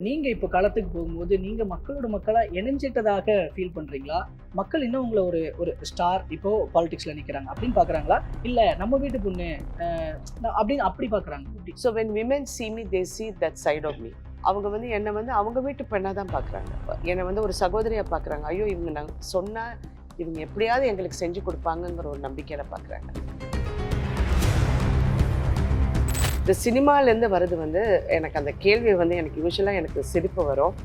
நீங்க இப்போ களத்துக்கு போகும்போது நீங்க மக்களோட மக்களா இணைஞ்சிட்டதாக ஃபீல் பண்றீங்களா? மக்கள் இன்னும் உங்களை ஒரு ஒரு ஸ்டார் இப்போ பாலிடிக்ஸ்ல நிக்கிறாங்க. அப்படின்னு பாக்குறாங்களா? இல்ல நம்ம வீட்டு பொண்ணு அப்படின்னு அப்படி பாக்குறாங்க அப்படி so when women see me they see that side of me அவங்க வந்து என்னை வந்து அவங்க வீட்டு பெண்ணாக தான் பார்க்குறாங்க என்னை வந்து ஒரு சகோதரியாக பார்க்குறாங்க ஐயோ இவங்க நாங்கள் சொன்னால் இவங்க எப்படியாவது எங்களுக்கு செஞ்சு கொடுப்பாங்கங்கிற ஒரு நம்பிக்கையில் பார்க்குறாங்க இந்த சினிமாலேருந்து வருது வந்து எனக்கு அந்த கேள்வி வந்து எனக்கு யூஸ்வலாக எனக்கு சிரிப்பு வரும்.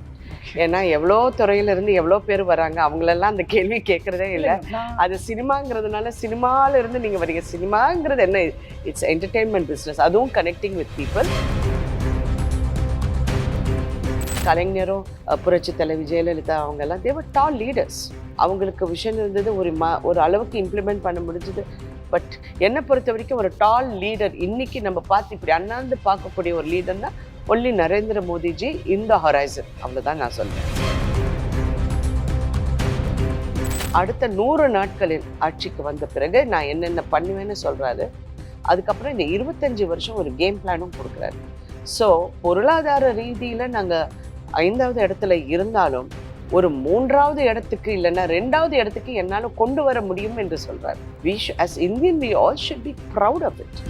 ஏன்னா எவ்வளோ துறையிலேருந்து எவ்வளோ பேர் வராங்க அவங்களெல்லாம் அந்த கேள்வி கேட்குறதே இல்லை அது சினிமாங்கிறதுனால சினிமால இருந்து நீங்க வரீங்க. சினிமாங்கிறது என்ன? இட்ஸ் என்டர்டெயின்மெண்ட் பிஸ்னஸ் அதுவும் கனெக்டிங் வித் பீப்புள் கலைஞரும் புரட்சி தலைவி ஜெயலலிதா அவங்க எல்லாம் தேவர் டால் லீடர்ஸ் அவங்களுக்கு விஷன் இருந்தது ஒரு ம ஒரு அளவுக்கு இம்ப்ளிமெண்ட் பண்ண முடிஞ்சது. பட் என்னை பொறுத்த வரைக்கும் ஒரு டால் லீடர் இன்னைக்கு நம்ம பார்த்து இப்படி அண்ணாந்து பார்க்கக்கூடிய ஒரு லீடர்னா ஒன்லி நரேந்திர மோடிஜி இந்த ஹொரைசன் அவ்வளோதான் நான் சொல்றேன். அடுத்த நூறு நாட்களில் ஆட்சிக்கு வந்த பிறகு நான் என்னென்ன பண்ணுவேன்னு சொல்றாரு. அதுக்கப்புறம் இந்த இருபத்தஞ்சு வருஷம் ஒரு கேம் பிளானும் கொடுக்குறாரு. ஸோ பொருளாதார ரீதியில் நாங்கள் ஐந்தாவது இடத்துல இருந்தாலும் ஒரு மூன்றாவது இடத்துக்கு இல்லைன்னா ரெண்டாவது இடத்துக்கு என்னால கொண்டு வர முடியும் என்று சொல்றாரு. We as Indian we all should be proud of it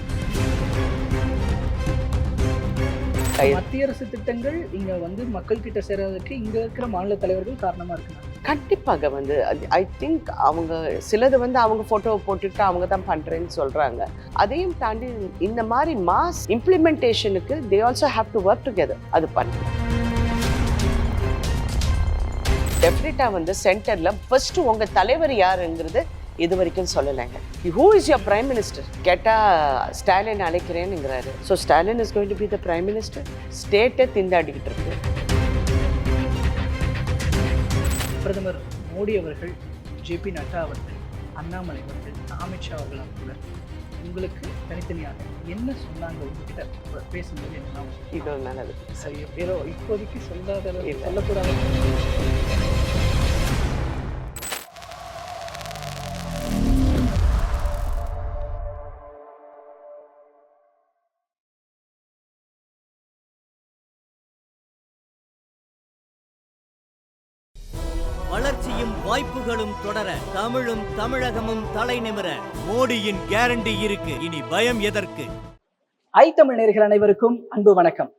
மத்திய அரசு திட்டங்கள் இங்க வந்து மக்கள் கிட்ட சேர்றதுக்கு இங்க இருக்கிற மாநில தலைவர்கள் காரணமா இருக்காங்க. கண்டிப்பாக வந்து ஐ திங்க் அவங்க சிலது வந்து அவங்க ஃபோட்டோவை போட்டுட்டு அவங்க தான் பண்ணுறேன்னு சொல்கிறாங்க அதையும் தாண்டி இந்த மாதிரி mass இம்ப்ளிமெண்டேஷனுக்கு they also have to work together அது பண்ணு. டெஃபினட்டாக வந்து சென்டரில் ஃபர்ஸ்ட் உங்கள் தலைவர் யாருங்கிறது இது வரைக்கும் சொல்லலைங்க. Who is your prime minister கேட்டால் Stalin அழைக்கிறேனுங்கிறாரு so Stalin is going to be the prime minister ஸ்டேட்டை திண்டாடிக்கிட்டு இருக்கு. பிரதமர் மோடி அவர்கள் ஜேபி நட்டா அவர்கள் அண்ணாமலை அவர்கள் அமித்ஷா அவர்கள் கூட உங்களுக்கு தனித்தனியாக என்ன சொன்னாங்க? உங்ககிட்ட பேசும்போது என்ன இது நல்லது. சரி ஏதோ இப்போதைக்கு சொல்லாத. சொல்லக்கூடாது. தொடர தமிழும் தமிழகமும் தலைநிமிர மோடியின் கேரண்டி இருக்கு. இனி பயம் எதற்கு? ஐ தமிழ் நேர்கள் அனைவருக்கும் அன்பு வணக்கம்.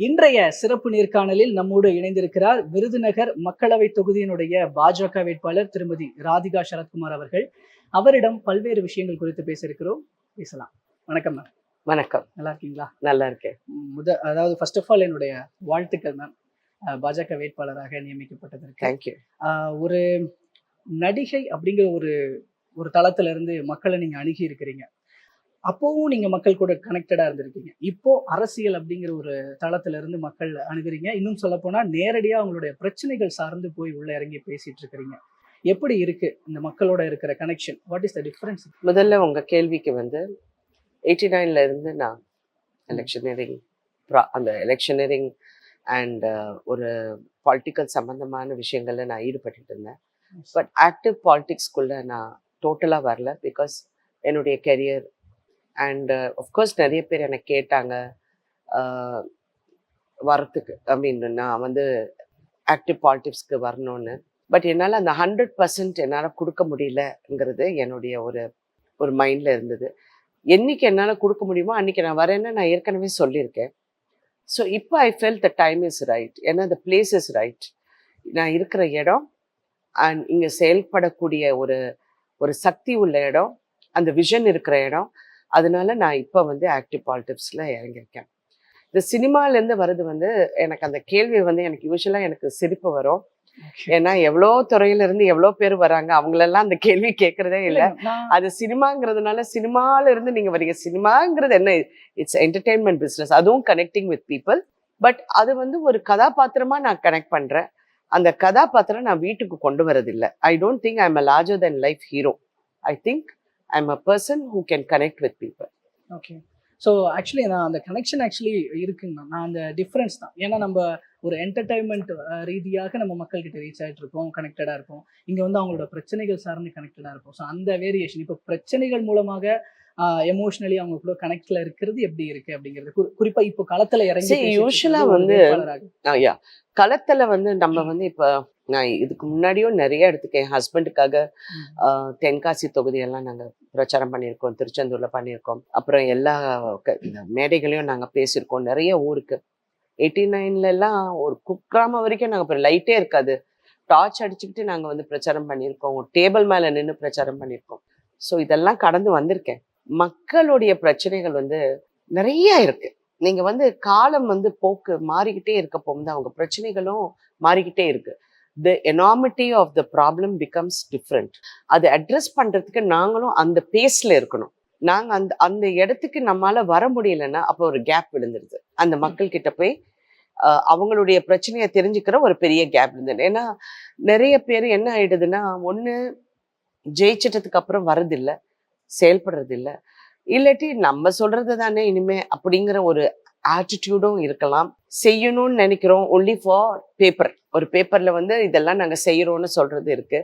இன்றைய சிறப்பு நேர்காணலில் நம்மோடு இணைந்திருக்கிறார் விருதுநகர் மக்களவை தொகுதியினுடைய பாஜக வேட்பாளர் திருமதி ராதிகா சரத்குமார் அவர்கள். அவரிடம் பல்வேறு விஷயங்கள் குறித்து பேச இருக்கிறோம் பேசலாம். வணக்கம் மேம் வணக்கம். நல்லா இருக்கீங்களா? நல்லா இருக்கேன். முத அதாவது ஃபர்ஸ்ட் ஆஃப் ஆல் என்னுடைய வாழ்த்துக்கள் மேம் பாஜக வேட்பாளராக நியமிக்கப்பட்டதற்கு. தேங்க்யூ ஒரு நடிகை அப்படிங்கிற ஒரு ஒரு தளத்துல இருந்து மக்களை நீங்க அணுகி இருக்கிறீங்க. அப்போவும் நீங்க மக்கள் கூட கனெக்டடா இருந்திருக்கீங்க. இப்போ அரசியல் அப்படிங்கிற ஒரு தளத்துல இருந்து மக்கள் அணுகுறீங்க. இன்னும் சொல்ல போனா நேரடியா அவங்களுடைய பிரச்சனைகள் சார்ந்து போய் உள்ள இறங்கி பேசிட்டு இருக்கிறீங்க. எப்படி இருக்கு இந்த மக்களோட இருக்கிற connection what is the difference முதல்ல உங்க கேள்விக்கு வந்து எயிட்டி நைன்ல இருந்து நான் எலெக்ஷனரிங் அந்த எலெக்ஷனரிங் அண்ட் uh, ஒரு பாலிட்டிக்கல் சம்பந்தமான விஷயங்களில் நான் ஈடுபட்டு இருந்தேன். பட் ஆக்டிவ் பாலிட்டிக்ஸ்குள்ள நான் டோட்டலாக வரல பிகாஸ் என்னுடைய கெரியர் அண்ட் ஆஃப்கோர்ஸ் நிறைய பேர் என்னை கேட்டாங்க uh, வரத்துக்கு ஐ மீன் நான் வந்து ஆக்டிவ் பாலிட்டிக்ஸ்க்கு வரணும்னு. பட் என்னால் அந்த ஹண்ட்ரட் பர்சன்ட் என்னால் கொடுக்க முடியலங்கிறது என்னுடைய ஒரு ஒரு மைண்டில் இருந்தது. என்னைக்கு என்னால் கொடுக்க முடியுமோ அன்றைக்கி நான் வரேன்னு நான் ஏற்கனவே சொல்லியிருக்கேன். ஸோ இப்போ I feel the time is right ஏன்னா த பிளேஸ் இஸ் ரைட் நான் இருக்கிற இடம் அண்ட் இங்கே செயல்படக்கூடிய ஒரு ஒரு சக்தி உள்ள இடம் அந்த விஷன் இருக்கிற இடம். அதனால நான் இப்போ வந்து ஆக்டிவ் பாலிட்டிக்ஸில் இறங்கியிருக்கேன். இந்த சினிமாலேருந்து வருது வந்து எனக்கு அந்த கேள்வி வந்து எனக்கு யூஸ்வலாக எனக்கு சிரிப்பு வரும். ஏன்னா எவ்வளோ துறையிலேருந்து எவ்வளோ பேர் வராங்க அவங்களெல்லாம் அந்த கேள்வி கேட்குறதே இல்லை அது சினிமாங்கிறதுனால சினிமால இருந்து நீங்க வரீங்க. சினிமாங்கிறது என்ன இட்ஸ் என்டர்டெயின்மெண்ட் பிஸ்னஸ் அதுவும் கனெக்டிங் வித் பீப்புள் பட் அது வந்து ஒரு கதாபாத்திரமா நான் கனெக்ட் பண்றேன். அந்த கதாபாத்திரம் நான் வீட்டுக்கு கொண்டு வரதில்லை. I don't think I am a larger than life hero I think I am a person who can connect with people okay so actually நான் அந்த கனெக்ஷன் ஆக்சுவலி இருக்குங்க. நான் அந்த டிஃப்ரென்ஸ் தான். ஏன்னா நம்ம ஒரு என்டர்டைன்மெண்ட் ரீதியாக நம்ம மக்கள்கிட்ட ரீச் ஆகிட்டு இருக்கோம் கனெக்டடாக இருப்போம் இங்கே வந்து அவங்களோட பிரச்சனைகள் சார்ந்து கனெக்டடாக இருப்போம் ஸோ அந்த வேரியேஷன் இப்போ பிரச்சனைகள் மூலமாக எமோஷனலி அவங்க கூட கனெக்ட்ல இருக்கிறது எப்படி இருக்கு அப்படிங்கிறது. குறி- குறிப்பா இப்போ களத்துல இறங்கி ஒரு வந்து- களத்துல வந்து நம்ம வந்து இப்ப நான் இதுக்கு முன்னாடியும் நிறைய இடத்துக்கு என் ஹஸ்பண்டுக்காக. தென்காசி தொகுதியெல்லாம் நாங்க பிரச்சாரம் பண்ணியிருக்கோம். திருச்செந்தூர்ல பண்ணியிருக்கோம். அப்புறம் எல்லா மேடைகளையும் நாங்க பேசியிருக்கோம். நிறைய ஊருக்கு. எயிட்டி நைன்ல எல்லாம் ஒரு குக்கிராமம் வரைக்கும் நாங்க இப்போ லைட்டே இருக்காது. டார்ச் அடிச்சுக்கிட்டு நாங்க வந்து பிரச்சாரம் பண்ணியிருக்கோம். டேபிள் மேல நின்று பிரச்சாரம் பண்ணியிருக்கோம். ஸோ இதெல்லாம் கடந்து வந்திருக்கேன். மக்களுடைய பிரச்சனைகள் வந்து நிறைய இருக்கு. நீங்க வந்து காலம் வந்து போக்கு மாறிக்கிட்டே இருக்க போகும்போது அவங்க பிரச்சனைகளும் மாறிக்கிட்டே இருக்கு. The enormity of the problem becomes different அதை அட்ரஸ் பண்றதுக்கு நாங்களும் அந்த பேஸ்ல இருக்கணும். நாங்க அந்த அந்த இடத்துக்கு நம்மால வர முடியலன்னா அப்போ ஒரு கேப் விழுந்துருது. அந்த மக்கள் கிட்ட போய் அவங்களுடைய பிரச்சனையை தெரிஞ்சுக்கிற ஒரு பெரிய கேப் இருந்தது ஏன்னா நிறைய பேர் என்ன ஆயிடுதுன்னா ஒண்ணு ஜெயிச்சிட்டதுக்கு அப்புறம் வரதில்ல செயல்படுறது இல்ல இல்லாட்டி நம்ம சொல்றது தானே இனிமே அப்படிங்கிற ஒரு ஆட்டிடியூடும் இருக்கலாம். செய்யணும்னு நினைக்கிறோம். ஒன்லி ஃபார் பேப்பர் ஒரு பேப்பர்ல வந்து இதெல்லாம் நாங்க செய்யறோம்னு சொல்றது இருக்கு.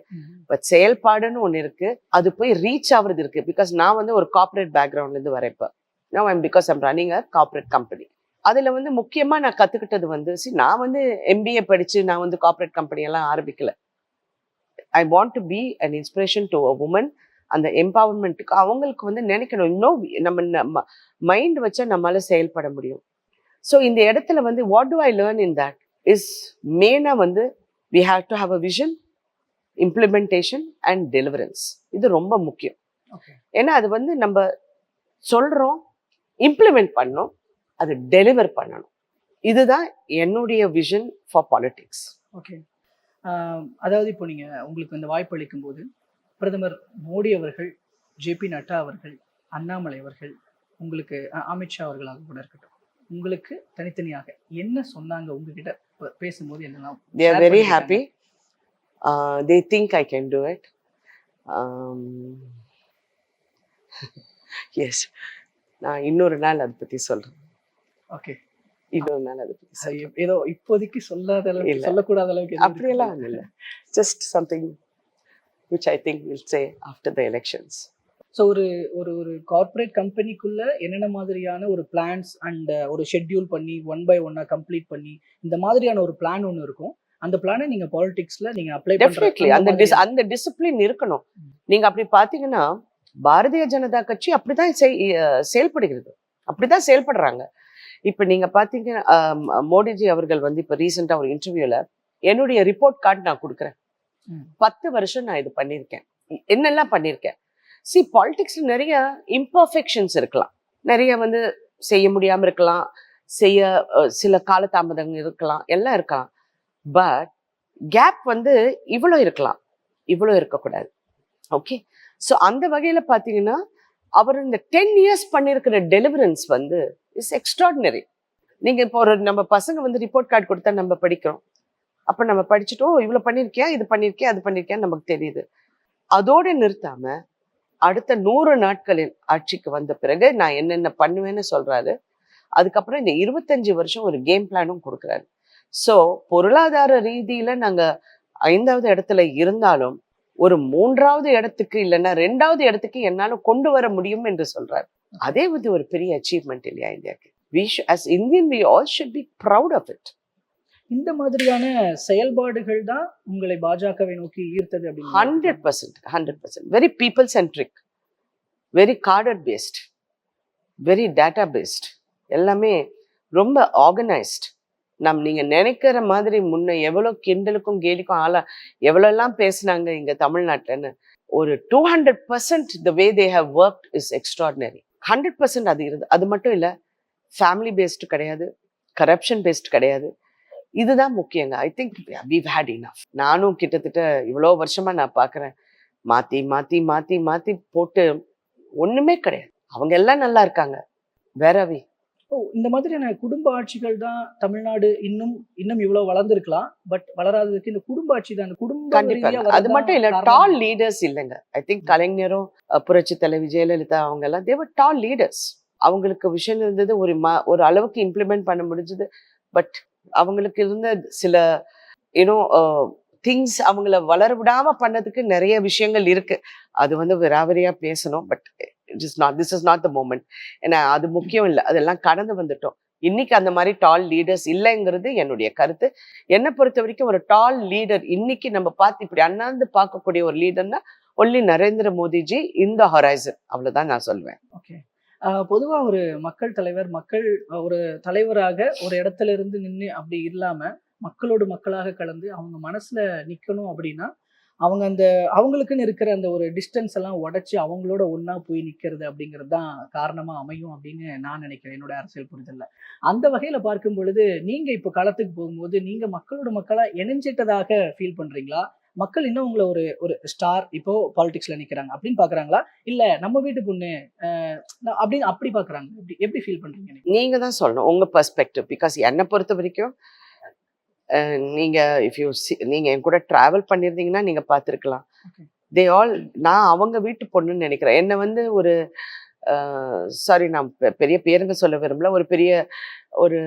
பட் செயல்பாடுன்னு ஒன்று இருக்கு. அது போய் ரீச் ஆகுறது இருக்கு. பிகாஸ் நான் வந்து ஒரு கார்ப்பரேட் பேக்ரவுண்ட்ல இருந்து வரேன் இப்போ. நான் I'm because I'm running a corporate company அதுல வந்து முக்கியமா நான் கத்துக்கிட்டது வந்து see, நான் வந்து எம்பிஏ படிச்சு நான் வந்து கார்ப்பரேட் கம்பெனி எல்லாம் ஆரம்பிக்கல. I want to be an inspiration to a woman அந்த எம்பவர்மெண்ட்டுக்கு அவங்களுக்கு வந்து நினைக்கணும். இன்னும் நம்ம மைண்ட் வச்சா நம்மளால செயல்பட முடியும். ஸோ இந்த இடத்துல வந்து what do I learn in that is மெயினாக வந்து we have to have a vision implementation and deliverance இது ரொம்ப முக்கியம். ஏன்னா அது வந்து நம்ம சொல்றோம் இம்ப்ளிமெண்ட் பண்ணணும் அது டெலிவர் பண்ணணும். இதுதான் என்னுடைய விஷன் ஃபார் பாலிடிக்ஸ் ஓகே அதாவது இப்போ நீங்க உங்களுக்கு இந்த வாய்ப்பு அளிக்கும் போது பிரதமர் மோடி அவர்கள் ஜேபி நட்டா அவர்கள் அண்ணாமலை அவர்கள் உங்களுக்கு அமித்ஷா அவர்களாக கூட இருக்கட்டும் உங்களுக்கு தனித்தனியாக என்ன சொன்னாங்க? உங்ககிட்ட ப- பேசும்போது என்னெல்லாம் uh, they think i can do it. Um, yes. நான் இன்னொரு நாள் அதை பத்தி சொல்றேன். ஓகே இன்னொரு நாள் அதை அது ஏதோ இப்போதைக்கு சொல்லாத அளவுக்கு. சொல்லக்கூடாத அளவுக்கு அப்படியெல்லாம் இல்ல. Just something which i think will say after the elections. So ஒரு ஒரு ஒரு கார்ப்பரேட் கம்பெனிக்குள்ள என்னென்ன மாதிரியான ஒரு பிளான்ஸ் அண்ட் ஒரு ஷெட்யூல் பண்ணி ஒன் பை ஒன்னா கம்ப்ளீட் பண்ணி இந்த மாதிரியான ஒரு பிளான் ஒன்று இருக்கும். அந்த பிளானை நீங்க பாலிடிக்ஸ்ல நீங்க அப்ளை டெஃபினெட்லி அந்த dis- அந்த டிசிப்ளின் இருக்கணும். நீங்க அப்படி பாத்தீங்கன்னா பாரதிய ஜனதா கட்சி அப்படிதான் செயல்படுகிறது. அப்படிதான் செயல்படுறாங்க. இப்ப நீங்க பாத்தீங்கன்னா மோடிஜி அவர்கள் வந்து இப்ப ரீசெண்டா ஒரு இன்டர்வியூல என்னுடைய ரிப்போர்ட் கார்டு நான் கொடுக்குறேன். பத்து வருஷம் நான் இது பண்ணியிருக்கேன். என்னெல்லாம் பண்ணியிருக்கேன்? சி பாலிடிக்ஸ்ல நிறைய இம்பர்ஃபெக்ஷன்ஸ் இருக்கலாம். நிறைய வந்து செய்ய முடியாமல் இருக்கலாம். செய்ய சில காலதாமதங்கள் இருக்கலாம். எல்லாம் இருக்கலாம். பட் கேப் வந்து இவ்வளோ இருக்கலாம். இவ்வளோ இருக்கக்கூடாது. ஓகே ஸோ அந்த வகையில் பார்த்தீங்கன்னா அவர் இந்த டென் இயர்ஸ் பண்ணியிருக்கிற டெலிவரன்ஸ் வந்து இஸ் எக்ஸ்ட்ராடினரி நீங்கள் இப்போ ஒரு நம்ம பசங்க வந்து ரிப்போர்ட் கார்டு கொடுத்தா நம்ம படிக்கிறோம். அப்போ நம்ம படிச்சுட்டோம் இவ்வளோ பண்ணியிருக்கியா இது பண்ணியிருக்கியா அது பண்ணியிருக்கியான்னு நமக்கு தெரியுது. அதோடு நிறுத்தாம அடுத்த நூறு நாட்களில் ஆட்சிக்கு வந்த பிறகு நான் என்னென்ன பண்ணுவேன்னு சொல்றாரு. அதுக்கப்புறம் இந்த இருபத்தஞ்சு வருஷம் ஒரு கேம் பிளானும் கொடுக்குறாரு. ஸோ பொருளாதார ரீதியில நாங்க ஐந்தாவது இடத்துல இருந்தாலும் ஒரு மூன்றாவது இடத்துக்கு இல்லைன்னா ரெண்டாவது இடத்துக்கு என்னால கொண்டு வர முடியும் என்று சொல்றாரு. அதே வந்து ஒரு பெரிய அச்சீவ்மெண்ட் இல்லையா இந்தியாவுக்கு? We as Indian we all should be proud of it இந்த மாதிரியான செயல்பாடுகள் தான் உங்களை பாஜகவை நோக்கி ஈர்த்தது அப்படின்னு hundred percent hundred percent very people centric very cadre based very data based எல்லாமே ரொம்ப ஆர்கனைஸ்ட் நம் நீங்க நினைக்கிற மாதிரி முன்ன எவ்வளவு கிண்டலுக்கும் கேலிக்கும் ஆளா எவ்வளோலாம் பேசுனாங்க இங்க தமிழ்நாட்டுலன்னு ஒரு two hundred percent the way they have work is extraordinary hundred percent அது இருந்து அது மட்டும் இல்ல ஃபேமிலி பேஸ்டு கிடையாது கரப்ஷன் பேஸ்ட் கிடையாது இதுதான் முக்கியங்க. I think we've had enough. நானும் கிட்டத்தட்ட இவ்வளோ வருஷமா நான் பார்க்குறேன் மாத்தி மாத்தி மாத்தி மாத்தி போட்டு ஒண்ணுமே கிடையாது. அவங்க எல்லாம் நல்லா இருக்காங்க. வேறவி ஓ இந்த மாதிரியான குடும்ப ஆட்சிகள் தான் தமிழ்நாடு இன்னும் இன்னும் இவ்வளவு வளர்ந்திருக்கலாம். பட் வளராததுக்கு இந்த குடும்ப ஆட்சி தான் குடும்ப அது மட்டும் இல்ல. டால் லீடர்ஸ் இல்லைங்க. ஐ திங்க் கலைஞரும் புரட்சி தலைவி ஜெயலலிதா அவங்க எல்லாம் தேவர் டால் லீடர்ஸ் அவங்களுக்கு விஷன் இருந்தது ஒரு ம ஒரு அளவுக்கு இம்ப்ளிமெண்ட் பண்ண முடிஞ்சது. பட் அவங்களுக்கு இருந்த சில யூனோ திங்ஸ் அவங்கள வளர விடாம பண்ணதுக்கு நிறைய விஷயங்கள் இருக்கு. அது வந்து விராவரியா பேசணும் but it is not this is not the moment ஏன்னா அது முக்கியம் இல்லை. அதெல்லாம் கடந்து வந்துட்டோம். இன்னைக்கு அந்த மாதிரி டால் லீடர்ஸ் இல்லைங்கிறது என்னுடைய கருத்து. என்னை பொறுத்த வரைக்கும் ஒரு டால் லீடர் இன்னைக்கு நம்ம பார்த்து இப்படி அண்ணாந்து பார்க்கக்கூடிய ஒரு லீடர்னா ஒன்லி நரேந்திர மோடிஜி இந்த ஹொரைசன் அவ்வளவுதான் நான் சொல்வேன். ஓகே பொதுவாக ஒரு மக்கள் தலைவர் மக்கள் ஒரு தலைவராக ஒரு இடத்துல இருந்து நின்று அப்படி இல்லாம மக்களோடு மக்களாக கலந்து அவங்க மனசுல நிக்கணும் அப்படின்னா அவங்க அந்த அவங்களுக்குன்னு இருக்கிற அந்த ஒரு டிஸ்டன்ஸ் எல்லாம் உடைச்சு அவங்களோட ஒன்றா போய் நிக்கிறது அப்படிங்கிறது தான் காரணமா அமையும் அப்படின்னு நான் நினைக்கிறேன். என்னோட அரசியல் புரிதல்ல. அந்த வகையில பார்க்கும் பொழுது நீங்க இப்போ களத்துக்கு போகும்போது நீங்க மக்களோட மக்களா இணைஞ்சிட்டதாக ஃபீல் பண்றீங்களா? மக்கள் இன்னும் உங்களை ஒரு ஒரு ஸ்டார் இப்போ பாலிடிக்ஸ்ல நிக்கிறாங்க. அப்படின்னு பாக்குறாங்களா? இல்ல நம்ம வீட்டு பொண்ணு அப்படின்னு அப்படி பாக்குறாங்க. எப்படி எப்படி ஃபீல் பண்றீங்க நீங்க? தான் சொல்லணும் உங்க பெர்ஸ்பெக்டிவ் பிகாஸ் என்னை பொறுத்த வரைக்கும் அஹ், நீங்க இஃப் யூ நீங்க என் கூட டிராவல் பண்ணியிருந்தீங்கன்னா நீங்க பார்த்துருக்கலாம். தே ஆல் நான் அவங்க வீட்டு பொண்ணுன்னு நினைக்கிறேன். என்னை வந்து ஒரு சாரி நான் பெரிய பேருங்க சொல்ல விரும்பல. ஒரு பெரிய ஒரு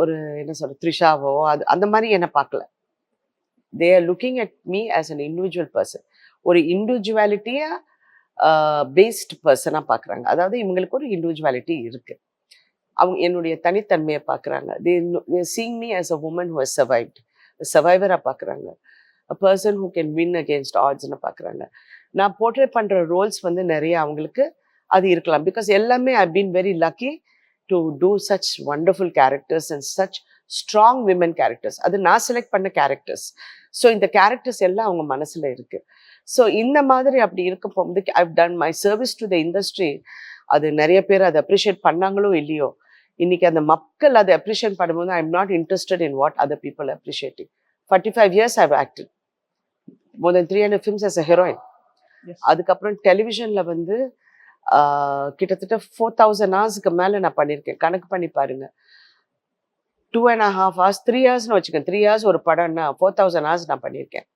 ஒரு என்ன சொல்ற த்ரிஷாவோ அது அந்த மாதிரி என்னை பார்க்கல. They are looking at me as an individual person ஒரு இண்டிவிஜுவாலிட்டியா பேஸ்ட் பர்சனாக பார்க்குறாங்க அதாவது இவங்களுக்கு ஒரு இண்டிவிஜுவாலிட்டி இருக்கு. அவங்க என்னுடைய தனித்தன்மையை பார்க்குறாங்க they seeing me as a woman who has survived சர்வைவராக பார்க்குறாங்க a person who can win against ஆட்ஸ்னு பார்க்குறாங்க நான் போர்ட்ரேட் பண்ணுற ரோல்ஸ் வந்து நிறைய அவங்களுக்கு அது இருக்கலாம். பிகாஸ் எல்லாமே I been very lucky to do such wonderful characters and such strong women characters அது நான் செலக்ட் பண்ண கேரக்டர்ஸ் ஸோ இந்த கேரக்டர்ஸ் எல்லாம் அவங்க மனசில் இருக்கு. ஸோ இந்த மாதிரி அப்படி இருக்க போகும்போது I've done my service to the industry அது நிறைய பேர் அதை அப்ரிஷியேட் பண்ணாங்களோ இல்லையோ இன்னைக்கு அந்த மக்கள் அதை அப்ரிஷியேட் பண்ணும்போது I am not interested in what other people appreciating forty five years I've acted more than three hundred films as a heroine. அதுக்கப்புறம் டெலிவிஷனில் வந்து கிட்டத்தட்ட ஃபோர் தௌசண்ட் ஹவர்ஸ்க்கு மேலே நான் பண்ணியிருக்கேன். கணக்கு பண்ணி பாருங்க. Two and half hours three ஹவர்ஸ்னு வச்சுக்கேன் த்ரீ ஹவர்ஸ் ஒரு படம்னா ஃபோர் தௌசண்ட் ஹவர்ஸ் நான் பண்ணியிருக்கேன்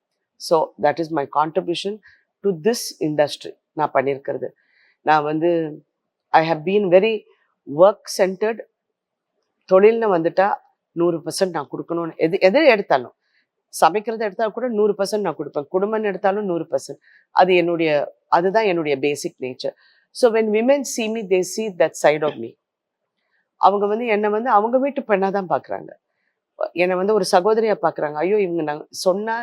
so that is my contribution to this industry நான் பண்ணியிருக்கிறது நான் வந்து I have been very work centred தொழில்னு வந்துட்டா நூறு பர்சன்ட் நான் கொடுக்கணும்னு எது எது எடுத்தாலும். சமைக்கிறத எடுத்தால் கூட நூறு பர்சன்ட் நான் கொடுப்பேன். குடும்பம்னு எடுத்தாலும் நூறு பர்சன்ட் அது என்னுடைய அதுதான் என்னுடைய basic nature so when women see me they see that side of me அவங்க வந்து என்னை வந்து அவங்க வீட்டு பெண்ணாக தான் பார்க்குறாங்க என்னை வந்து ஒரு சகோதரியா பார்க்குறாங்க ஐயோ இவங்க நான் சொன்னா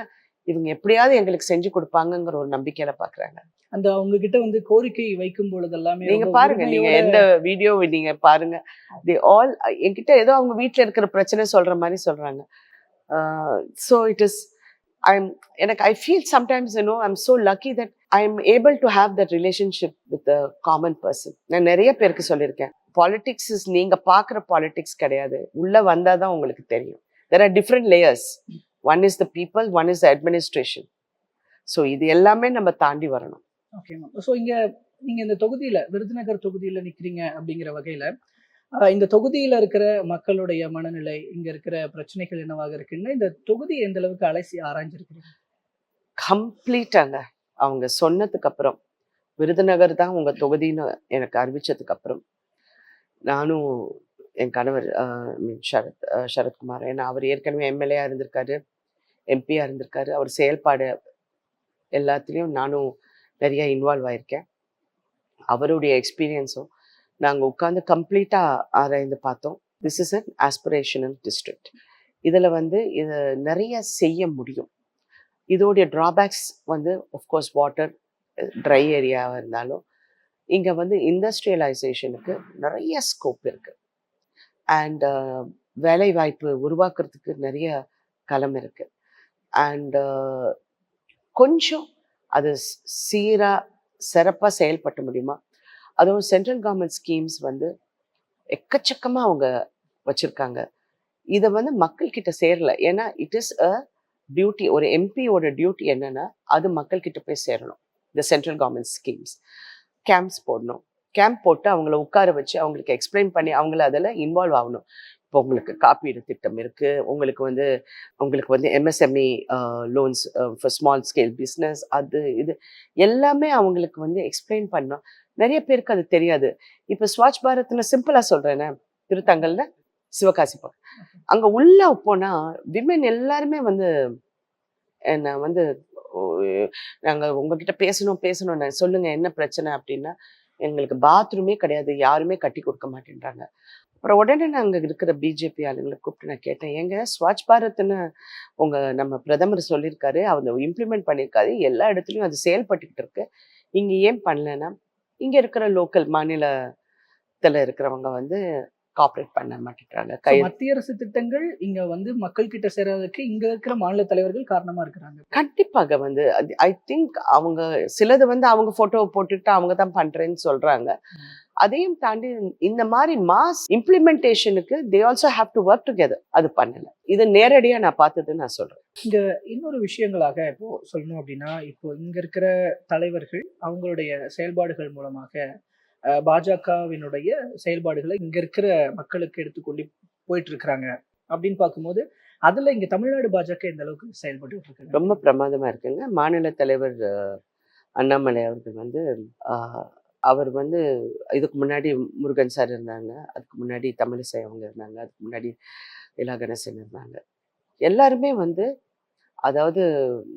இவங்க எப்படியாவது எங்களுக்கு செஞ்சு கொடுப்பாங்கங்கிற ஒரு நம்பிக்கையில பார்க்குறாங்க அந்த அவங்க கிட்ட வந்து கோரிக்கை வைக்கும் பொழுது எல்லாமே நீங்க பாருங்க நீங்க எந்த வீடியோ நீங்க பாருங்க. தி ஆல் என்கிட்ட ஏதோ அவங்க வீட்ல இருக்கிற பிரச்சனை சொல்ற மாதிரி சொல்றாங்க. ஸோ இட் இஸ் ஐம் எனக்கு I feel sometimes you know I'm so lucky that I am able to have that relationship with common person நான் நிறைய பேருக்கு சொல்லியிருக்கேன். பாலிடிக்ஸ் இஸ் நீங்க பார்க்குற பாலிடிக்ஸ் கிடையாது. உள்ள வந்தாதான் உங்களுக்கு தெரியும். There are different layers one is the people one is the administration so இது எல்லாமே நம்ம தாண்டி வரணும். ஓகே மேம் ஸோ இங்க நீங்க இந்த தொகுதியில விருதுநகர் தொகுதியில நிக்கிறீங்க அப்படிங்கிற வகையில இந்த தொகுதியில இருக்கிற மக்களுடைய மனநிலை இங்க இருக்கிற பிரச்சனைகள் என்னவாக இருக்குன்னு இந்த தொகுதி எந்த அளவுக்கு அலசி ஆராய்ஞ்சிருக்கிறீங்க? கம்ப்ளீட்டாங்க அவங்க சொன்னதுக்கு அப்புறம் விருதுநகர் தான் உங்க தொகுதின்னு எனக்கு அறிவிச்சதுக்கு அப்புறம். நானும் என் கணவர் மீன் சரத் சரத்குமார். ஏன்னா அவர் ஏற்கனவே எம்எல்ஏயாக இருந்திருக்காரு எம்பியாக இருந்திருக்காரு. அவர் செயல்பாடு எல்லாத்துலேயும் நானும் நிறைய இன்வால்வ் ஆயிருக்கேன். அவருடைய எக்ஸ்பீரியன்ஸும் நாங்கள் உட்காந்து கம்ப்ளீட்டாக ஆராய்ந்து பார்த்தோம். This is an aspirational district இதில் வந்து இது நிறைய செய்ய முடியும். இதோடைய ட்ராபேக்ஸ் வந்து ஆஃப்கோர்ஸ் வாட்டர் ட்ரை ஏரியாவாக இருந்தாலும் இங்கே வந்து இண்டஸ்ட்ரியலைசேஷனுக்கு நிறைய ஸ்கோப் இருக்குது அண்ட் வேலை வாய்ப்பு உருவாக்குறதுக்கு நிறைய களம் இருக்குது அண்டு கொஞ்சம் அது சீராக சிறப்பாக செயல்பட்ட முடியுமா? அதுவும் சென்ட்ரல் கவர்மெண்ட் ஸ்கீம்ஸ் வந்து எக்கச்சக்கமாக அவங்க வச்சுருக்காங்க. இதை வந்து மக்கள்கிட்ட சேரல. ஏன்னா இட் இஸ் அ டியூட்டி ஒரு எம்பியோட டியூட்டி என்னன்னா அது மக்கள்கிட்ட போய் சேரணும். இந்த சென்ட்ரல் கவர்மெண்ட் ஸ்கீம்ஸ் கேம்ப்ஸ் போடணும். கேம்ப் போட்டு அவங்கள உட்கார வச்சு அவங்களுக்கு எக்ஸ்பிளைன் பண்ணி அவங்கள அதில் இன்வால்வ் ஆகணும். இப்போ உங்களுக்கு காப்பீடு திட்டம் இருக்கு. உங்களுக்கு வந்து உங்களுக்கு வந்து MSME loans for small scale business அது இது எல்லாமே அவங்களுக்கு வந்து எக்ஸ்பிளைன் பண்ணோம் நிறைய பேருக்கு அது தெரியாது. இப்போ ஸ்வச் பாரத்னு சிம்பிளாக சொல்கிறேனே திருத்தங்கல்ல சிவகாசி பக்கம். அங்கே உள்ள போனா விமென் எல்லாருமே வந்து என்ன வந்து நாங்கள் உங்ககிட்ட பேசணும் பேசணும். சொல்லுங்க என்ன பிரச்சனை அப்படின்னா எங்களுக்கு பாத்ரூமே கிடையாது. யாருமே கட்டி கொடுக்க மாட்டேன்றாங்க. அப்புறம் உடனே நாங்க இருக்கிற பிஜேபி ஆளுங்களை கூப்பிட்டு நான் கேட்டேன் ஏங்க ஸ்வச் பாரத்னு உங்கள் நம்ம பிரதமர் சொல்லியிருக்காரு. அவங்க இம்ப்ளிமெண்ட் பண்ணியிருக்காரு. எல்லா இடத்துலையும் அது செயல்பட்டுக்கிட்டு இருக்கு. இங்கே ஏன் பண்ணலன்னா இங்கே இருக்கிற லோக்கல் மாநிலத்தில் இருக்கிறவங்க வந்து காப்பரேட் பண்ண மாட்டேங்கிறாங்க. கை மத்திய அரசு திட்டங்கள் இங்க வந்து மக்கள் கிட்ட சேராததுக்கு இங்க இருக்கிற மாநில தலைவர்கள் காரணமா இருக்கிறாங்க. கண்டிப்பாக வந்து ஐ திங்க் அவங்க சிலது வந்து அவங்க போட்டோ போட்டுட்டு அவங்க தான் பண்றேன்னு சொல்றாங்க. அதையும் தாண்டி இந்த மாதிரி mass இம்ப்ளிமெண்டேஷனுக்கு they also have to work together அது பண்ணல. இது நேரடியா நான் பார்த்தது நான் சொல்றேன். இன்னொரு விஷயங்களாக இப்போ சொல்லணும் அப்படின்னா இப்போ இங்க இருக்கிற தலைவர்கள் அவங்களுடைய செயல்பாடுகள் மூலமாக பாஜகவினுடைய செயல்பாடுகளை இங்க இருக்கிற மக்களுக்கு எடுத்துக்கொண்டு போயிட்டு இருக்கிறாங்க அப்படின்னு பார்க்கும்போது அதுல இங்க தமிழ்நாடு பாஜக எந்த அளவுக்கு செயல்பட்டு இருக்காங்க ரொம்ப பிரமாதமா இருக்குங்க. மாநில தலைவர் அண்ணாமலை அவர்கள் வந்து அவர் வந்து இதுக்கு முன்னாடி முருகன் சார் இருந்தாங்க. அதுக்கு முன்னாடி தமிழிசை அவங்க இருந்தாங்க. அதுக்கு முன்னாடி இலா கணேசன் இருந்தாங்க. எல்லாருமே வந்து அதாவது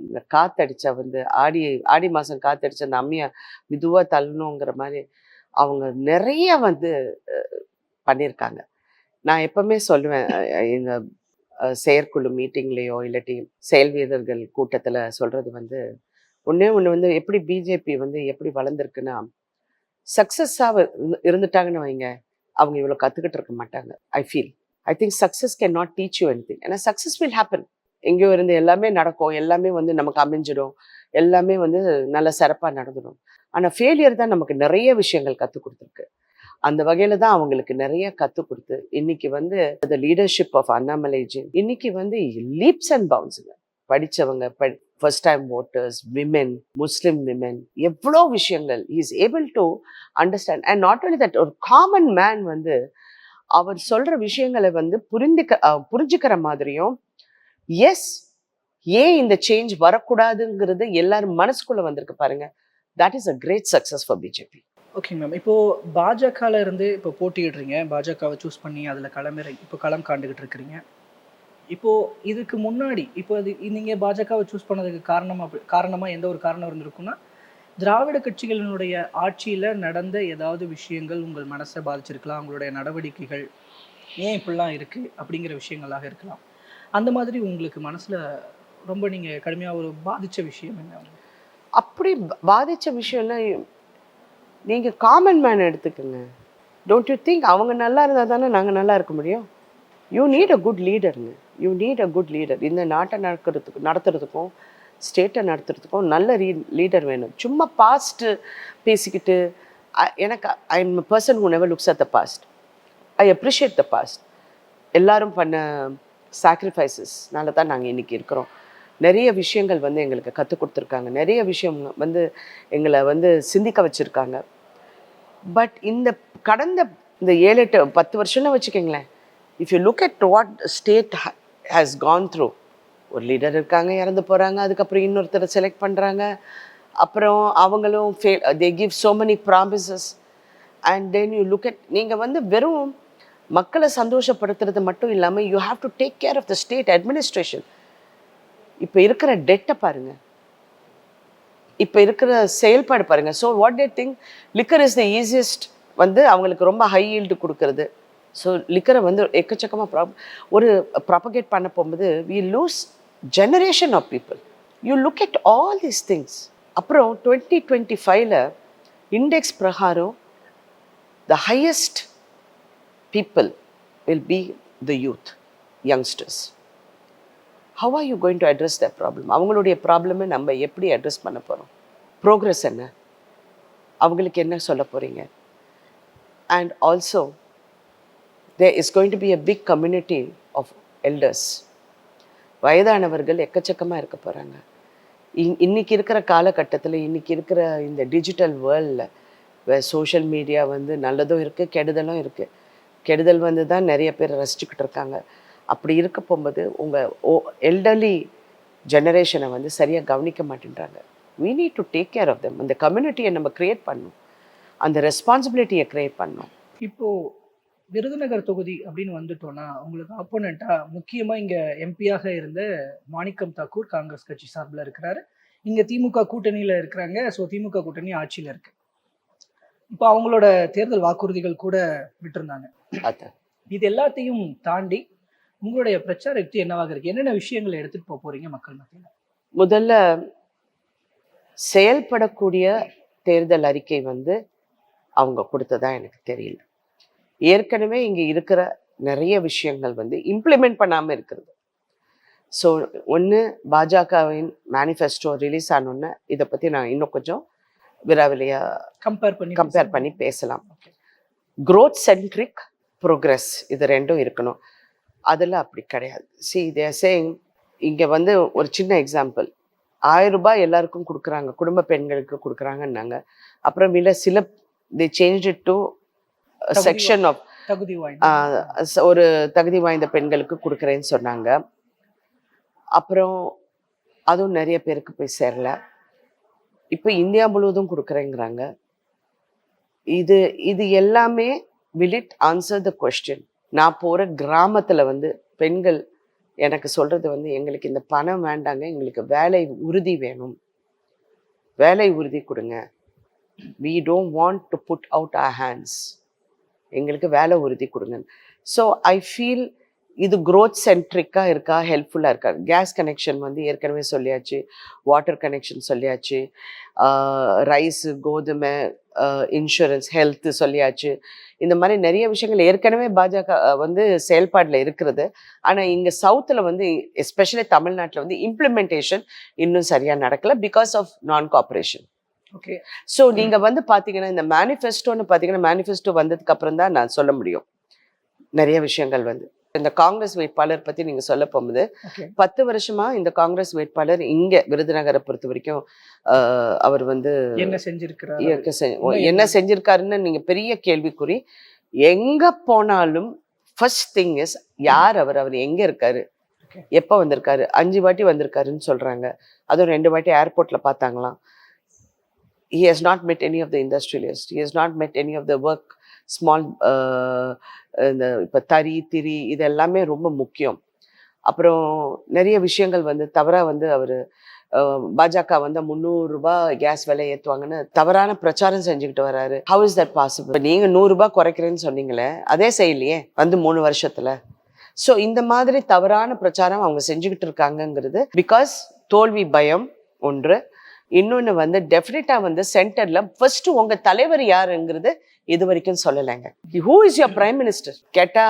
இந்த காத்தடிச்சா வந்து ஆடி ஆடி மாதம் காத்தடிச்ச அந்த அம்மியை மெதுவாக தள்ளணுங்கிற மாதிரி அவங்க நிறைய வந்து பண்ணியிருக்காங்க. நான் எப்பவுமே சொல்லுவேன் இந்த செயற்குழு மீட்டிங்லேயோ இல்லாட்டி செயல் வீரர்கள் கூட்டத்தில் சொல்கிறது வந்து ஒன்றே ஒன்று வந்து எப்படி பிஜேபி வந்து எப்படி வளர்ந்துருக்குன்னா சக்ஸஸாக இருந்துட்டாங்கன்னு வைங்க. அவங்க இவ்வளோ கற்றுக்கிட்டு இருக்க மாட்டாங்க. I feel I think success can not teach you any thing ஏன்னா சக்ஸஸ் வில் ஹேப்பன் எங்கேயோ இருந்து எல்லாமே நடக்கும். எல்லாமே வந்து நமக்கு அமைஞ்சிடும். எல்லாமே வந்து நல்ல சிறப்பாக நடந்துடும். ஆனால் ஃபெயிலியர் தான் நமக்கு நிறைய விஷயங்கள் கற்றுக் கொடுத்துருக்கு. அந்த வகையில தான் அவங்களுக்கு நிறைய கற்றுக் கொடுத்து இன்னைக்கு வந்து த லீடர்ஷிப் ஆஃப் அண்ணாமலைஜி இன்னைக்கு வந்து லீப்ஸ் அண்ட் பவுன்ஸுங்க படிச்சவங்க first time voters women Muslim women எவ்வளோ விஷயங்கள் is able to understand and not only that ஒரு காமன் மேன் வந்து அவர் சொல்கிற விஷயங்களை வந்து புரிந்துக்க புரிஞ்சுக்கிற மாதிரியும் எஸ் ஏன் இந்த சேஞ்ச் வரக்கூடாதுங்கிறது எல்லாரும் மனசுக்குள்ளே வந்திருக்கு பாருங்கள் that is a great success for BJP okay ma'am இப்போது பாஜகவில் இருந்து இப்போ போட்டியிடுறீங்க பாஜகவை சூஸ் பண்ணி அதில் களமிற இப்போ களம் காண்டுகிட்டு இருக்கிறீங்க. இப்போது இதுக்கு முன்னாடி இப்போ அது நீங்கள் பாஜகவை சூஸ் பண்ணதுக்கு காரணம் அப்படி எந்த ஒரு காரணம் இருந்திருக்குன்னா திராவிட கட்சிகளினுடைய ஆட்சியில் நடந்த ஏதாவது விஷயங்கள் உங்கள் மனசை பாதிச்சிருக்கலாம் உங்களுடைய நடவடிக்கைகள் ஏன் இப்படிலாம் இருக்குது அப்படிங்கிற விஷயங்களாக இருக்கலாம். அந்த மாதிரி உங்களுக்கு மனசில் ரொம்ப நீங்கள் கடுமையாக ஒரு பாதித்த விஷயம் என்ன? அப்படி பாதித்த விஷயம்லாம் நீங்கள் காமன் மேன் எடுத்துக்கோங்க. டோன்ட் யூ திங்க் அவங்க நல்லா இருந்தால் தானே நாங்கள் நல்லா இருக்க முடியும்? You need a good லீடருங்க you need a good leader இந்த நாட்டை நடக்கிறதுக்கு நடத்துறதுக்கும் ஸ்டேட்டை நடத்துறதுக்கும் நல்ல ரீ லீடர் வேணும். சும்மா பாஸ்ட்டு பேசிக்கிட்டு எனக்கு I am person who never looks at the past I appreciate the past எல்லாரும் பண்ண சாக்ரிஃபைசஸ்னால தான் நாங்கள் இன்றைக்கி இருக்கிறோம். நிறைய விஷயங்கள் வந்து எங்களுக்கு கற்றுக் கொடுத்துருக்காங்க. நிறைய விஷயம் வந்து எங்களை வந்து சிந்திக்க வச்சுருக்காங்க. பட் இந்த கடந்த இந்த ஏழு எட்டு பத்து வருஷம்னு வச்சுக்கோங்களேன் if you look at what state has gone through ஒரு லீடர் இருக்காங்க இறந்து போகிறாங்க அதுக்கப்புறம் இன்னொருத்தரை செலக்ட் பண்ணுறாங்க அப்புறம் அவங்களும் ஃபே they give so many promises and then you look at நீங்கள் வந்து வெறும் மக்களை சந்தோஷப்படுத்துறது மட்டும் இல்லாமல் you have to take care of the state administration இப்போ இருக்கிற டெட்டை பாருங்க. இப்போ இருக்கிற செயல்பாடு பாருங்க. So what they think liquor is the easiest வந்து அவங்களுக்கு ரொம்ப ஹை ஈல்டு கொடுக்கறது. ஸோ லிக்கரை வந்து எக்கச்சக்கமாக ப்ரா ஒரு ப்ராபகேட் பண்ண போகும்போது we lose generation of people you look at all these things அப்புறம் டுவெண்ட்டி டுவெண்ட்டி ஃபைவ்ல இண்டெக்ஸ் பிரகாரம் the highest people will be the youth youngsters how are you going to address the problem அவங்களுடைய ப்ராப்ளமை நம்ம எப்படி address பண்ண போகிறோம் progress என்ன? அவங்களுக்கு என்ன சொல்ல போகிறீங்க and also they is going to be a big community of elders வயதானவர்கள் எக்கச்சக்கமாக இருக்க போகிறாங்க இன் இன்னைக்கு இருக்கிற காலகட்டத்தில் இன்னைக்கு இருக்கிற இந்த டிஜிட்டல் வேர்ல்டில் சோஷியல் மீடியா வந்து நல்லதும் இருக்குது கெடுதலும் இருக்குது கெடுதல் வந்து தான் நிறைய பேர் ரசிச்சுக்கிட்டு இருக்காங்க. அப்படி இருக்க போகும்போது உங்கள் ஓ எல்டர்லி ஜெனரேஷனை வந்து சரியாக கவனிக்க மாட்டேன்றாங்க. We need to take care of them. அந்த கம்யூனிட்டியை நம்ம க்ரியேட் பண்ணணும். அந்த ரெஸ்பான்சிபிலிட்டியை க்ரியேட் பண்ணணும். இப்போ விருதுநகர் தொகுதி அப்படின்னு வந்துட்டோம்னா உங்களுக்கு அப்போனண்டா முக்கியமா இங்க எம்பியாக இருந்த மாணிக்கம் தாக்கூர் காங்கிரஸ் கட்சி சார்பில் இருக்கிறாரு. இங்க திமுக கூட்டணியில இருக்கிறாங்க. ஸோ திமுக கூட்டணி ஆட்சியில இருக்கு. இப்போ அவங்களோட தேர்தல் வாக்குறுதிகள் கூட விட்டிருந்தாங்க. இது எல்லாத்தையும் தாண்டி உங்களுடைய பிரச்சார யுக்தி என்னவாக இருக்கு? என்னென்ன விஷயங்களை எடுத்துட்டு போக போறீங்க மக்கள் மத்தியில்? முதல்ல செயல்படக்கூடிய தேர்தல் அறிக்கை வந்து அவங்க கொடுத்ததா எனக்கு தெரியல. ஏற்கனவே இங்க இருக்கிற நிறைய விஷயங்கள் வந்து இம்ப்ளிமெண்ட் பண்ணாம இருக்கிறது. ஸோ ஒன்று பாஜகவின் மேனிஃபெஸ்டோ ரிலீஸ் ஆனோன்னு இதை பத்தி நான் இன்னும் கொஞ்சம் விராவிலையா கம்பேர் பண்ணி கம்பேர் பண்ணி பேசலாம். Growth சென்ட்ரிக் ப்ரோக்ரஸ் இது ரெண்டும் இருக்கணும். அதில் அப்படி கிடையாது. சி தே சேயிங் இங்கே வந்து ஒரு சின்ன எக்ஸாம்பிள் ஆயிரம் ரூபாய் எல்லாருக்கும் கொடுக்குறாங்க குடும்ப பெண்களுக்கு கொடுக்குறாங்கன்னாங்க. அப்புறம் இல்லை சில the change it to section of தகுதி வாய்ந்த ஒரு தகுதி வாய்ந்த பெண்களுக்கு கொடுக்குறேன்னு சொன்னாங்க. அப்புறம் அதுவும் நிறைய பேருக்கு போய் சேரல. இப்போ இந்தியா முழுவதும் கொடுக்குறேங்கிறாங்க. இது இது எல்லாமே will it answer the question நான் போகிற கிராமத்தில் வந்து பெண்கள் எனக்கு சொல்கிறது வந்து எங்களுக்கு இந்த பணம் வேண்டாங்க எங்களுக்கு வேலை உறுதி வேணும். வேலை உறுதி கொடுங்க. We don't want to put out our hands எங்களுக்கு வேலை உறுதி கொடுங்க. ஸோ ஐ ஃபீல் இது க்ரோத் சென்ட்ரிக்காக இருக்கா ஹெல்ப்ஃபுல்லாக இருக்கா? கேஸ் கனெக்ஷன் வந்து ஏற்கனவே சொல்லியாச்சு வாட்டர் கனெக்ஷன் சொல்லியாச்சு ரைஸு கோதுமை இன்சூரன்ஸ் ஹெல்த்து சொல்லியாச்சு. இந்த மாதிரி நிறைய விஷயங்கள் ஏற்கனவே பாஜக வந்து செயல்பாடில் இருக்கிறது. ஆனால் இங்கே சவுத்தில் வந்து எஸ்பெஷலி தமிழ்நாட்டில் வந்து இம்ப்ளிமெண்டேஷன் இன்னும் சரியாக நடக்கல பிகாஸ் ஆஃப் நான் காப்பரேஷன் ஓகே ஸோ நீங்க வந்து பாத்தீங்கன்னா இந்த மேனிஃபெஸ்டோன்னு பாத்தீங்கன்னா மேனிஃபெஸ்டோ வந்ததுக்கு அப்புறம் தான் நான் சொல்ல முடியும். நிறைய விஷயங்கள் வந்து. இந்த காங்கிரஸ் வேட்பாளர் பத்தி நீங்க சொல்ல போகும்போது பத்து வருஷமா இந்த காங்கிரஸ் வேட்பாளர் இங்க விருதுநகரை பொறுத்த வரைக்கும் அவர் வந்து என்ன செஞ்சிருக்கிறார்? என்ன செஞ்சிருக்காருன்னு நீங்க பெரிய கேள்விக்குறி. எங்க போனாலும் ஃபர்ஸ்ட் திங் இஸ் யார் அவர் அவர் எங்க இருக்காரு. எப்போ வந்திருக்காரு? அஞ்சு வாட்டி வந்திருக்காருன்னு சொல்றாங்க. அதுவும் ரெண்டு வாட்டி ஏர்போர்ட்ல பார்த்தாங்களாம். He has not met any of the industrialists. He has not met any of the work small இந்த இப்போ தறி திரி இது எல்லாமே ரொம்ப முக்கியம். அப்புறம் நிறைய விஷயங்கள் வந்து தவறாக வந்து அவர் பாஜக வந்து முந்நூறுரூபா கேஸ் விலை ஏற்றுவாங்கன்னு தவறான பிரச்சாரம் செஞ்சுக்கிட்டு வராரு. ஹவு இஸ் தட் பாசிபிள் இப்போ நீங்கள் ரூபாய் குறைக்கிறேன்னு சொன்னீங்களே அதே செய்யலையே வந்து மூணு வருஷத்தில். ஸோ இந்த மாதிரி தவறான பிரச்சாரம் அவங்க செஞ்சுக்கிட்டு இருக்காங்கங்கிறது பிகாஸ் தோல்வி பயம் ஒன்று இன்னொன்று வந்து டெஃபினட்டா வந்து சென்டர்ல ஃபர்ஸ்ட் உங்க தலைவர் யாருங்கிறது இது வரைக்கும் சொல்லலைங்க. Who is your prime minister கேட்டா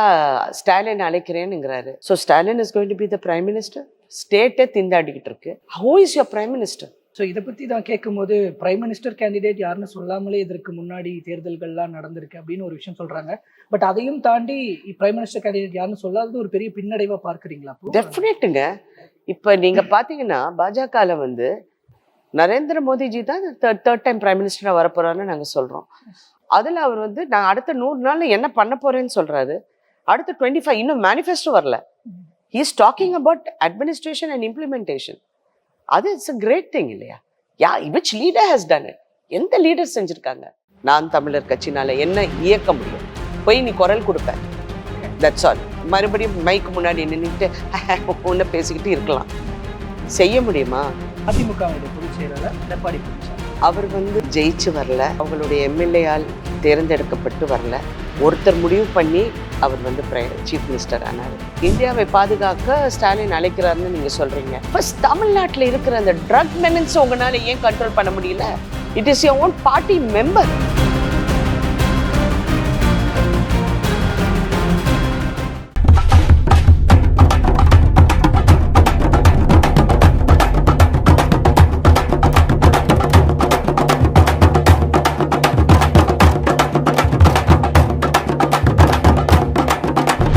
Stalin அழைக்கிறேனுங்கிறாரு so Stalin is going to be the prime minister ஸ்டேட்டே திண்டாடிக்கிட்டு இருக்கு. Who is your prime minister so இதை பத்தி தான் கேட்கும்போது பிரைம் மினிஸ்டர் கேண்டிடேட் யாருன்னு சொல்லாமலே இதற்கு முன்னாடி தேர்தல்கள்லாம் நடந்திருக்கு அப்படின்னு ஒரு விஷயம் சொல்றாங்க. பட் அதையும் தாண்டி பிரைம் மினிஸ்டர் கேண்டிடேட் யாருன்னு சொல்லாதது ஒரு பெரிய பின்னடைவா பார்க்கறீங்களா? டெஃபினட்டுங்க இப்போ நீங்க பாத்தீங்கன்னா பாஜகல வந்து நரேந்திர மோடிஜி தான் தேர்ட் தேர்ட் டைம் பிரைம் மினிஸ்டராக வரப்போறாருன்னு நாங்கள் சொல்கிறோம் அதில் அவர் வந்து நான் அடுத்த நூறு நாளில் என்ன பண்ண போறேன்னு சொல்கிறாரு அடுத்த டுவெண்ட்டி ஃபைவ் இன்னும் மேனிஃபெஸ்டோ வரல. He is talking about administration and implementation அது இட்ஸ் அ கிரேட் திங் இல்லையா? Yeah which leader has done it எந்த லீடர் செஞ்சுருக்காங்க? நான் தமிழர் கட்சினால என்ன இயக்க முடியும்? போய் நீ குரல் கொடுப்ப. தட்ஸ் ஆல் மறுபடியும் மைக்கு முன்னாடி நின்றுட்டு ஒன்று பேசிக்கிட்டு இருக்கலாம். செய்ய முடியுமா? அதிமுகவுடைய பொதுச் செயலாளர் எடப்பாடி பழனிசாமி. அவர் வந்து ஜெயிச்சு வரல. அவங்களுடைய எம்எல்ஏயால் தேர்ந்தெடுக்கப்பட்டு வரல. ஒருத்தர் முடிவு பண்ணி அவர் வந்து சீஃப் மினிஸ்டர் ஆனார். இந்தியாவை பாதுகாக்க ஸ்டாலின் அழைக்கிறாருன்னு நீங்க சொல்றீங்க. ஃபர்ஸ்ட் தமிழ்நாட்டில் இருக்கிற அந்த ட்ரக் மெனன்ஸ் உங்களால ஏன் கண்ட்ரோல் பண்ண முடியல? It is your own party member